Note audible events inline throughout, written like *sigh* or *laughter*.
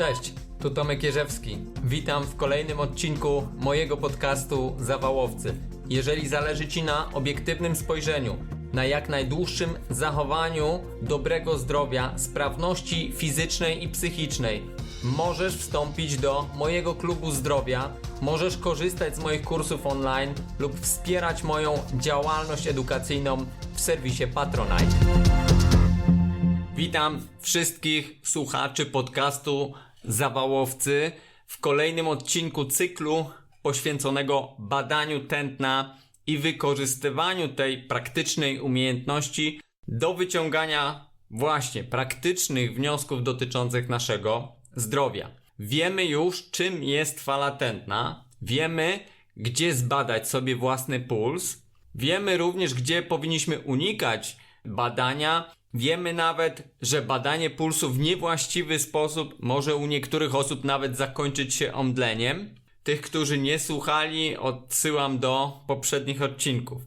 Cześć, tu Tomek Jerzewski. Witam w kolejnym odcinku mojego podcastu Zawałowcy. Jeżeli zależy Ci na obiektywnym spojrzeniu, na jak najdłuższym zachowaniu dobrego zdrowia, sprawności fizycznej i psychicznej, możesz wstąpić do mojego klubu zdrowia, możesz korzystać z moich kursów online lub wspierać moją działalność edukacyjną w serwisie Patronite. Witam wszystkich słuchaczy podcastu Zawałowcy w kolejnym odcinku cyklu poświęconego badaniu tętna i wykorzystywaniu tej praktycznej umiejętności do wyciągania właśnie praktycznych wniosków dotyczących naszego zdrowia. Wiemy już, czym jest fala tętna, wiemy, gdzie zbadać sobie własny puls, wiemy również, gdzie powinniśmy unikać badania Wiemy nawet, że badanie pulsu w niewłaściwy sposób może u niektórych osób nawet zakończyć się omdleniem. Tych, którzy nie słuchali, odsyłam do poprzednich odcinków.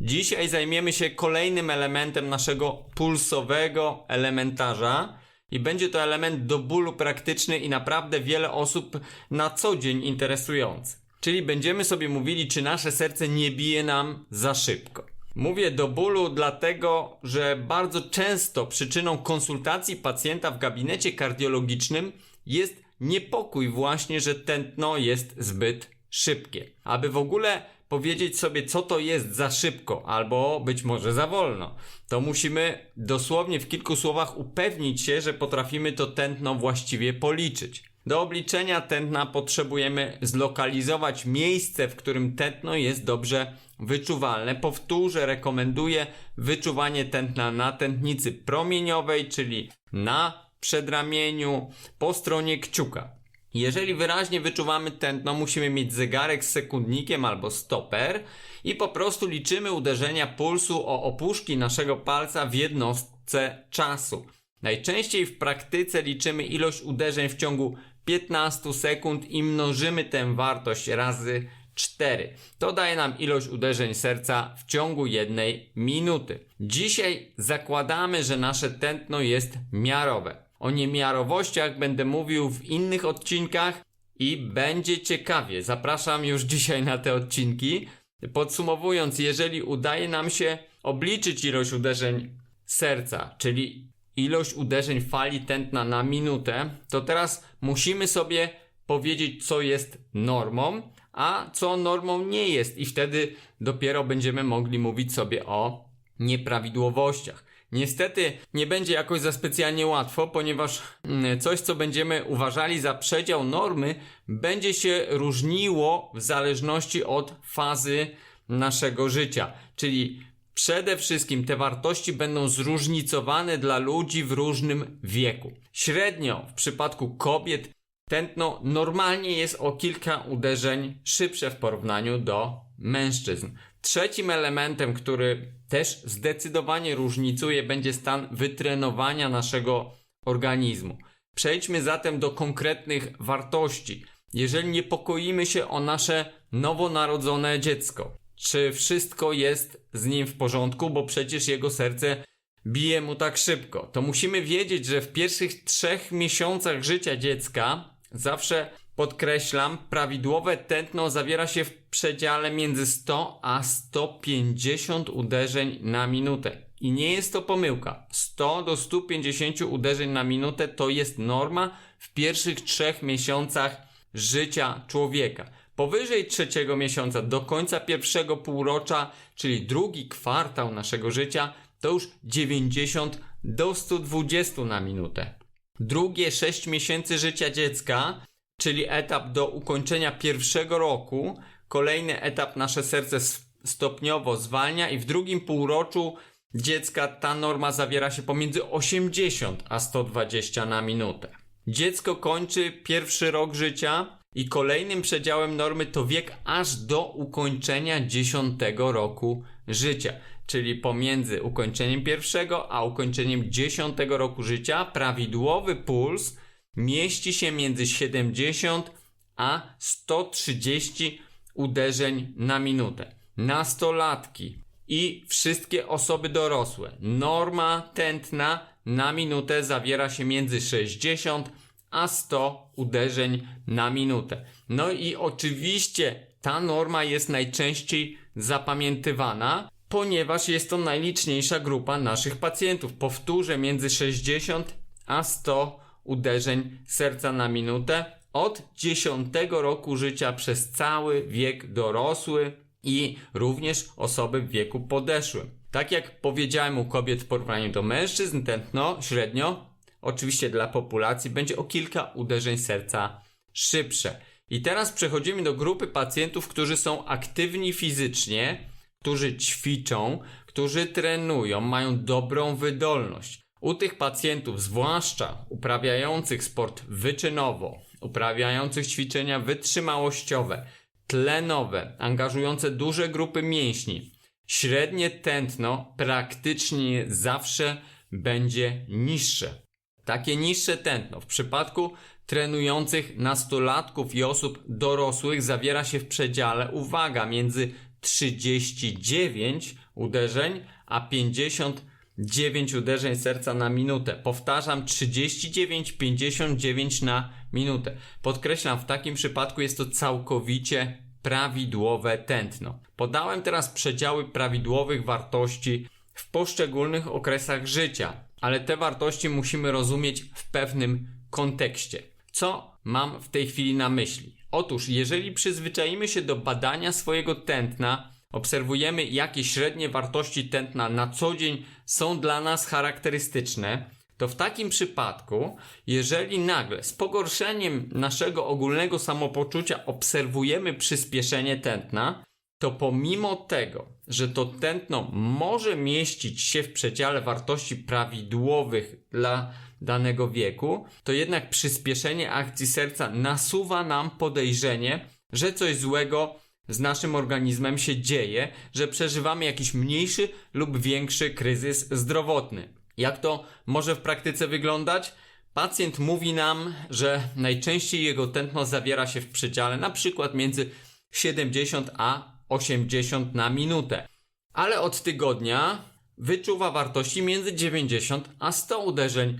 Dzisiaj zajmiemy się kolejnym elementem naszego pulsowego elementarza i będzie to element do bólu praktyczny i naprawdę wiele osób na co dzień interesujący. Czyli będziemy sobie mówili, czy nasze serce nie bije nam za szybko. Mówię do bólu dlatego, że bardzo często przyczyną konsultacji pacjenta w gabinecie kardiologicznym jest niepokój właśnie, że tętno jest zbyt szybkie. Aby w ogóle powiedzieć sobie, co to jest za szybko, albo być może za wolno, to musimy dosłownie w kilku słowach upewnić się, że potrafimy to tętno właściwie policzyć. Do obliczenia tętna potrzebujemy zlokalizować miejsce, w którym tętno jest dobrze wyczuwalne. Powtórzę, rekomenduję wyczuwanie tętna na tętnicy promieniowej, czyli na przedramieniu, po stronie kciuka. Jeżeli wyraźnie wyczuwamy tętno, musimy mieć zegarek z sekundnikiem albo stoper i po prostu liczymy uderzenia pulsu o opuszki naszego palca w jednostce czasu. Najczęściej w praktyce liczymy ilość uderzeń w ciągu 15 sekund i mnożymy tę wartość razy 4. To daje nam ilość uderzeń serca w ciągu jednej minuty. Dzisiaj zakładamy, że nasze tętno jest miarowe. O niemiarowościach będę mówił w innych odcinkach i będzie ciekawie. Zapraszam już dzisiaj na te odcinki. Podsumowując, jeżeli udaje nam się obliczyć ilość uderzeń serca, czyli ilość uderzeń fali tętna na minutę, to teraz musimy sobie powiedzieć, co jest normą, a co normą nie jest, i wtedy dopiero będziemy mogli mówić sobie o nieprawidłowościach. Niestety nie będzie jakoś za specjalnie łatwo, ponieważ mm, coś, co będziemy uważali za przedział normy, będzie się różniło w zależności od fazy naszego życia. Czyli Przede wszystkim te wartości będą zróżnicowane dla ludzi w różnym wieku. Średnio w przypadku kobiet tętno normalnie jest o kilka uderzeń szybsze w porównaniu do mężczyzn. Trzecim elementem, który też zdecydowanie różnicuje, będzie stan wytrenowania naszego organizmu. Przejdźmy zatem do konkretnych wartości. Jeżeli niepokoimy się o nasze nowonarodzone dziecko, czy wszystko jest z nim w porządku, bo przecież jego serce bije mu tak szybko. To musimy wiedzieć, że w pierwszych trzech miesiącach życia dziecka, zawsze podkreślam, prawidłowe tętno zawiera się w przedziale między 100 a 150 uderzeń na minutę. I nie jest to pomyłka. 100 do 150 uderzeń na minutę to jest norma w pierwszych trzech miesiącach życia człowieka. Powyżej trzeciego miesiąca do końca pierwszego półrocza, czyli drugi kwartał naszego życia, to już 90 do 120 na minutę. Drugie 6 miesięcy życia dziecka, czyli etap do ukończenia pierwszego roku, kolejny etap nasze serce stopniowo zwalnia i w drugim półroczu dziecka ta norma zawiera się pomiędzy 80 a 120 na minutę. Dziecko kończy pierwszy rok życia i kolejnym przedziałem normy to wiek aż do ukończenia 10 roku życia. Czyli pomiędzy ukończeniem pierwszego a ukończeniem 10 roku życia prawidłowy puls mieści się między 70 a 130 uderzeń na minutę. Nastolatki i wszystkie osoby dorosłe. Norma tętna na minutę zawiera się między 60 a 100 uderzeń na minutę. No i oczywiście ta norma jest najczęściej zapamiętywana, ponieważ jest to najliczniejsza grupa naszych pacjentów. Powtórzę, między 60 a 100 uderzeń serca na minutę od 10 roku życia przez cały wiek dorosły i również osoby w wieku podeszłym. Tak jak powiedziałem u kobiet w porównaniu do mężczyzn, tętno średnio, oczywiście dla populacji, będzie o kilka uderzeń serca szybsze. I teraz przechodzimy do grupy pacjentów, którzy są aktywni fizycznie, którzy ćwiczą, którzy trenują, mają dobrą wydolność. U tych pacjentów, zwłaszcza uprawiających sport wyczynowo, uprawiających ćwiczenia wytrzymałościowe, tlenowe, angażujące duże grupy mięśni, średnie tętno praktycznie zawsze będzie niższe. Takie niższe tętno w przypadku trenujących nastolatków i osób dorosłych zawiera się w przedziale, uwaga, między 39 uderzeń a 59 uderzeń serca na minutę. Powtarzam, 39-59 na minutę. Podkreślam, w takim przypadku jest to całkowicie prawidłowe tętno. Podałem teraz przedziały prawidłowych wartości w poszczególnych okresach życia, ale te wartości musimy rozumieć w pewnym kontekście. Co mam w tej chwili na myśli? Otóż, jeżeli przyzwyczaimy się do badania swojego tętna, obserwujemy jakie średnie wartości tętna na co dzień są dla nas charakterystyczne, to w takim przypadku, jeżeli nagle z pogorszeniem naszego ogólnego samopoczucia obserwujemy przyspieszenie tętna, to pomimo tego, że to tętno może mieścić się w przedziale wartości prawidłowych dla danego wieku, to jednak przyspieszenie akcji serca nasuwa nam podejrzenie, że coś złego z naszym organizmem się dzieje, że przeżywamy jakiś mniejszy lub większy kryzys zdrowotny. Jak to może w praktyce wyglądać? Pacjent mówi nam, że najczęściej jego tętno zawiera się w przedziale przykład między 70 a 80 na minutę, ale od tygodnia wyczuwa wartości między 90 a 100 uderzeń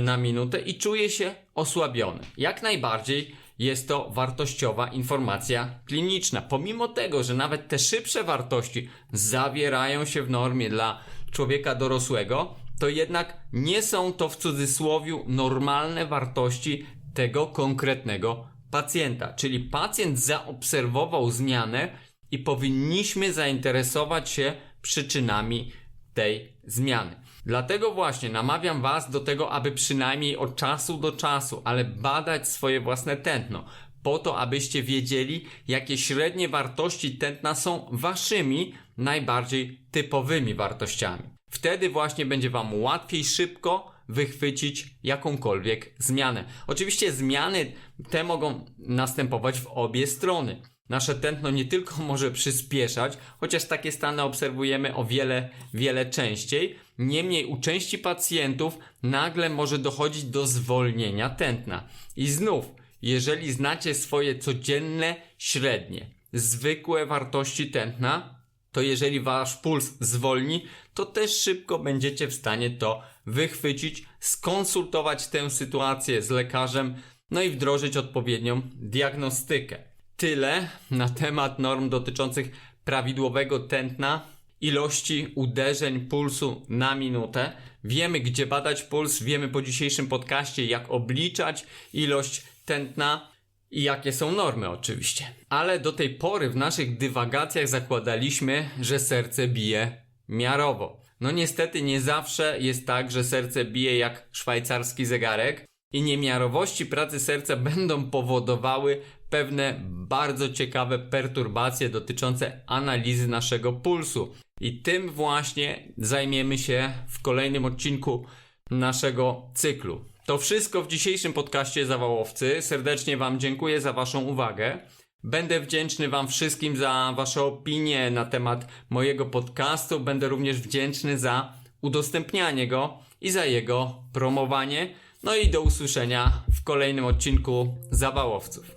na minutę i czuje się osłabiony. Jak najbardziej jest to wartościowa informacja kliniczna. Pomimo tego, że nawet te szybsze wartości zawierają się w normie dla człowieka dorosłego, to jednak nie są to w cudzysłowie normalne wartości tego konkretnego pacjenta. Czyli pacjent zaobserwował zmianę i powinniśmy zainteresować się przyczynami tej zmiany. Dlatego właśnie namawiam Was do tego, aby przynajmniej od czasu do czasu, ale badać swoje własne tętno, po to, abyście wiedzieli, jakie średnie wartości tętna są Waszymi najbardziej typowymi wartościami. Wtedy właśnie będzie Wam łatwiej szybko wychwycić jakąkolwiek zmianę. Oczywiście zmiany te mogą następować w obie strony. Nasze tętno nie tylko *laughs* może przyspieszać, chociaż takie stany obserwujemy o wiele, wiele częściej. Niemniej u części pacjentów nagle może dochodzić do zwolnienia tętna. I znów, jeżeli znacie swoje codzienne, średnie, zwykłe wartości tętna, to jeżeli wasz puls zwolni, to też szybko będziecie w stanie to wychwycić, skonsultować tę sytuację z lekarzem, no i wdrożyć odpowiednią diagnostykę. Tyle na temat norm dotyczących prawidłowego tętna, ilości uderzeń pulsu na minutę. Wiemy, gdzie badać puls, wiemy po dzisiejszym podcaście, jak obliczać ilość tętna i jakie są normy, oczywiście. Ale do tej pory w naszych dywagacjach zakładaliśmy, że serce bije miarowo. No niestety nie zawsze jest tak, że serce bije jak szwajcarski zegarek i niemiarowości pracy serca będą powodowały pewne bardzo ciekawe perturbacje dotyczące analizy naszego pulsu. I tym właśnie zajmiemy się w kolejnym odcinku naszego cyklu. To wszystko w dzisiejszym podcaście Zawałowcy. Serdecznie Wam dziękuję za Waszą uwagę. Będę wdzięczny Wam wszystkim za Wasze opinie na temat mojego podcastu. Będę również wdzięczny za udostępnianie go i za jego promowanie. No i do usłyszenia w kolejnym odcinku Zawałowców.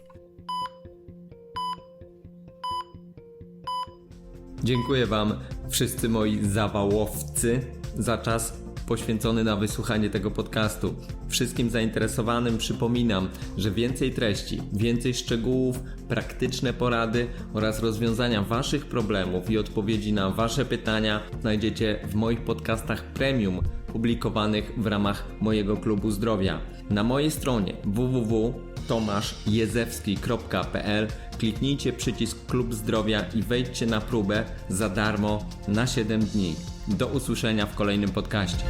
Dziękuję Wam, wszyscy moi zawałowcy, za czas poświęcony na wysłuchanie tego podcastu. Wszystkim zainteresowanym przypominam, że więcej treści, więcej szczegółów, praktyczne porady oraz rozwiązania Waszych problemów i odpowiedzi na Wasze pytania znajdziecie w moich podcastach premium publikowanych w ramach mojego klubu zdrowia. Na mojej stronie www.tomaszjezewski.pl kliknijcie przycisk Klub Zdrowia i wejdźcie na próbę za darmo na 7 dni. Do usłyszenia w kolejnym podcaście.